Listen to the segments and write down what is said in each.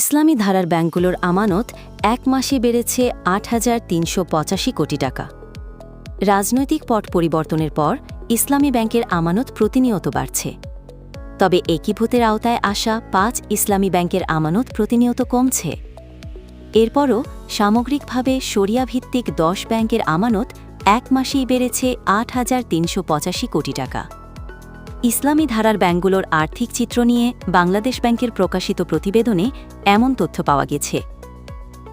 ইসলামী ধারার ব্যাংকগুলোর আমানত এক মাসে বেড়েছে আট হাজার তিনশো পঁচাশি কোটি টাকা। রাজনৈতিক পট পরিবর্তনের পর ইসলামী ব্যাংকের আমানত প্রতিনিয়ত বাড়ছে। তবে একীভূতের আওতায় আসা পাঁচ ইসলামী ব্যাংকের আমানত প্রতিনিয়ত কমছে। এরপরও সামগ্রিকভাবে সরিয়া ভিত্তিক দশ ব্যাংকের আমানত এক মাসেই বেড়েছে আট হাজার তিনশো পঁচাশি কোটি টাকা। ইসলামী ধারার ব্যাংকগুলোর আর্থিক চিত্র নিয়ে বাংলাদেশ ব্যাংকের প্রকাশিত প্রতিবেদনে এমন তথ্য পাওয়া গেছে।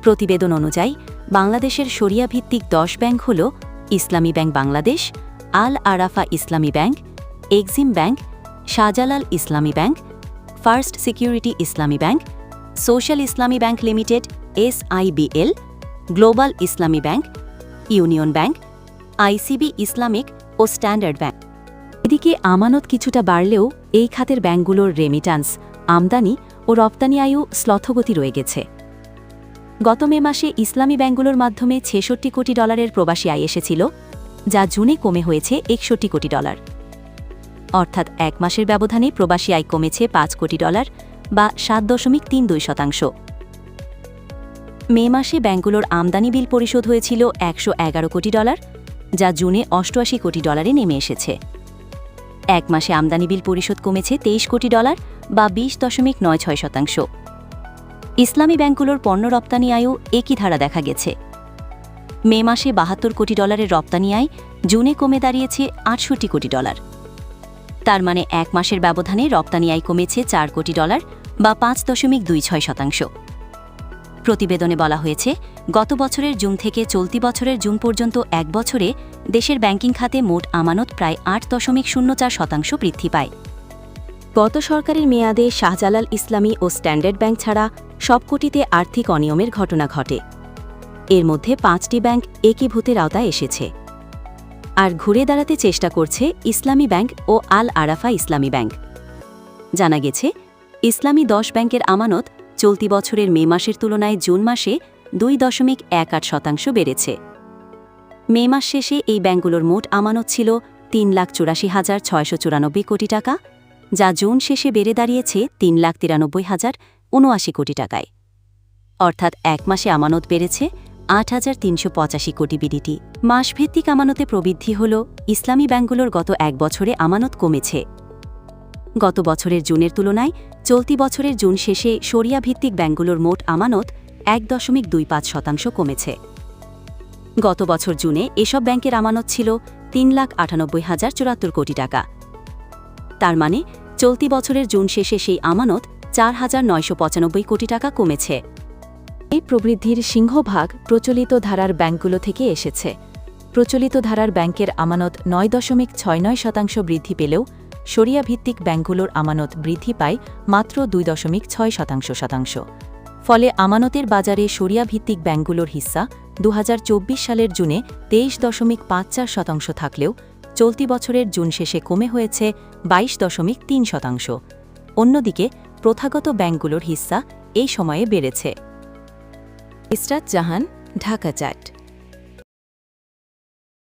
প্রতিবেদন অনুযায়ী, বাংলাদেশের সরিয়া ভিত্তিক দশ ব্যাংক হল ইসলামী ব্যাংক বাংলাদেশ, আল আরাফা ইসলামী bank, Exim Bank, Shahjalal Islami Bank, First Security Islami Bank, Social Islami Bank Limited, SIBL, Global Islami Bank, Union Bank, ICB Islamic ও স্ট্যান্ডার্ড ব্যাংক। এদিকে আমানত কিছুটা বাড়লেও এই খাতের ব্যাংকগুলোর রেমিটান্স আমদানি ও রপ্তানি আয়ু শ্লথগতি রয়ে গেছে। গত মে মাসে ইসলামী ব্যাংকগুলোর মাধ্যমে ছেষট্টি কোটি ডলারের প্রবাসী আয় এসেছিল, যা জুনে কমে হয়েছে একষট্টি কোটি ডলার। অর্থাৎ এক মাসের ব্যবধানে প্রবাসী আয় কমেছে পাঁচ কোটি ডলার বা সাত দশমিক তিন দুই শতাংশ। মে মাসে ব্যাংকগুলোর আমদানি বিল পরিশোধ হয়েছিল একশো এগারো কোটি ডলার, যা জুনে অষ্টআশি কোটি ডলারে নেমে এসেছে। এক মাসে আমদানি বিল পরিশোধ কমেছে তেইশ কোটি ডলার বা বিশ দশমিক নয় ছয় শতাংশ। ইসলামী ব্যাংকগুলোর পণ্য রপ্তানি আয়ও একই ধারা দেখা গেছে। মে মাসে বাহাত্তর কোটি ডলারের রপ্তানি আয় জুনে কমে দাঁড়িয়েছে আটষট্টি কোটি ডলার। তার মানে এক মাসের ব্যবধানে রপ্তানি আয় কমেছে চার কোটি ডলার বা পাঁচ দশমিক দুই ছয় শতাংশ। প্রতিবেদনে বলা হয়েছে, গত বছরের জুন থেকে চলতি বছরের জুন পর্যন্ত এক বছরে দেশের ব্যাংকিং খাতে মোট আমানত প্রায় আট দশমিক শূন্য চার শতাংশ বৃদ্ধি পায়। গত সরকারের মেয়াদে শাহজালাল ইসলামী ও স্ট্যান্ডার্ড ব্যাংক ছাড়া সবকটিতে আর্থিক অনিয়মের ঘটনা ঘটে। এর মধ্যে পাঁচটি ব্যাংক একীভূতের আওতায় এসেছে। আর ঘুরে দাঁড়াতে চেষ্টা করছে ইসলামী ব্যাংক ও আল আরাফা ইসলামী ব্যাংক। জানা গেছে, ইসলামী দশ ব্যাংকের আমানত চলতি বছরের মে মাসের তুলনায় জুন মাসে দুই দশমিক এক আট শতাংশ বেড়েছে। মে মাস শেষে এই ব্যাঙ্কগুলোর মোট আমানত ছিল তিন লাখ চুরাশি হাজার ছয়শো চুরানব্বই কোটি টাকা, যা জুন শেষে বেড়ে দাঁড়িয়েছে তিন লাখ তিরানব্বই হাজার উনআশি কোটি টাকায়। অর্থাৎ এক মাসে আমানত বেড়েছে আট হাজার তিনশো পঁচাশি কোটি বিডিটি। মাসভিত্তিক আমানতে প্রবৃদ্ধি হল, ইসলামী ব্যাঙ্কগুলোর গত এক বছরে আমানত কমেছে। গত বছরের জুনের তুলনায় চলতি বছরের জুন শেষে সরিয়া ভিত্তিক ব্যাংকগুলোর মোট আমানত এক দশমিক দুই পাঁচ শতাংশ কমেছে। গত বছর জুনে এসব ব্যাংকের আমানত ছিল তিন লাখ আটানব্বই হাজার চুরাত্তর কোটি টাকা। তার মানে চলতি বছরের জুন শেষে সেই আমানত চার হাজার নয়শো পঁচানব্বই কোটি টাকা কমেছে। এই প্রবৃদ্ধির সিংহভাগ প্রচলিত ধারার ব্যাংকগুলো থেকে এসেছে। প্রচলিত ধারার ব্যাংকের আমানত নয় দশমিক ছয় নয় শতাংশ বৃদ্ধি পেলেও সরিয়া ভিত্তিক ব্যাংকগুলোর আমানত বৃদ্ধি পায় মাত্র দুই দশমিক ছয় শতাংশ শতাংশ। ফলে আমানতের বাজারে সরিয়া ভিত্তিক ব্যাংকগুলোর হিস্সা দু হাজার চব্বিশ সালের জুনে তেইশ দশমিক পাঁচ চার শতাংশ থাকলেও চলতি বছরের জুন শেষে কমে হয়েছে বাইশ দশমিক তিন শতাংশ। অন্যদিকে প্রথাগত ব্যাংকগুলোর হিস্সা এই সময়ে বেড়েছে। ইসরাত জাহান, ঢাকা চ্যাট।